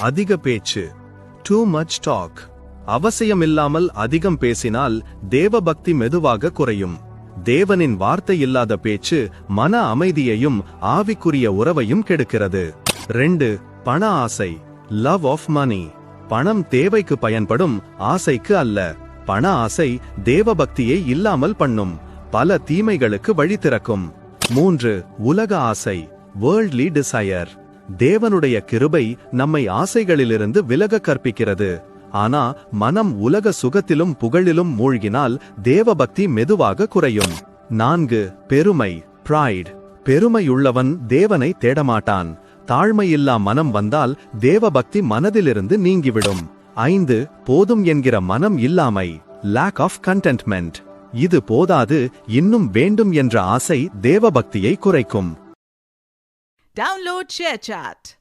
அதிக பேச்சு too much talk அவசியமில்லாமல் அதிகம் பேசினால் தேவபக்தி மெதுவாக குறையும். தேவனின் வார்த்தை இல்லாத பேச்சு மன அமைதியையும் ஆவிக்குரிய உறவையும் கெடுக்கிறது. ரெண்டு பண ஆசை லவ் ஆஃப் மணி பணம் தேவைக்கு பயன்படும் ஆசைக்கு அல்ல. பண ஆசை தேவபக்தியை இல்லாமல் பண்ணும். பல தீமைகளுக்கு வழி திறக்கும். மூன்று உலக ஆசை வேர்ல்ட்லி டிசையர் தேவனுடைய கிருபை நம்மை ஆசைகளிலிருந்து விலக கற்பிக்கிறது. ஆனா மனம் உலக சுகத்திலும் புகழிலும் மூழ்கினால் தேவபக்தி மெதுவாக குறையும். நான்கு பெருமை பிரைட் பெருமையுள்ளவன் தேவனை தேடமாட்டான். தாழ்மையில்லா மனம் வந்தால் தேவபக்தி மனதிலிருந்து நீங்கிவிடும். ஐந்து போதும் என்கிற மனம் இல்லாமை லேக் ஆஃப் கண்டென்ட்மெண்ட் இது போதாது இன்னும் வேண்டும் என்ற ஆசை தேவபக்தியை குறைக்கும். Download ShareChat.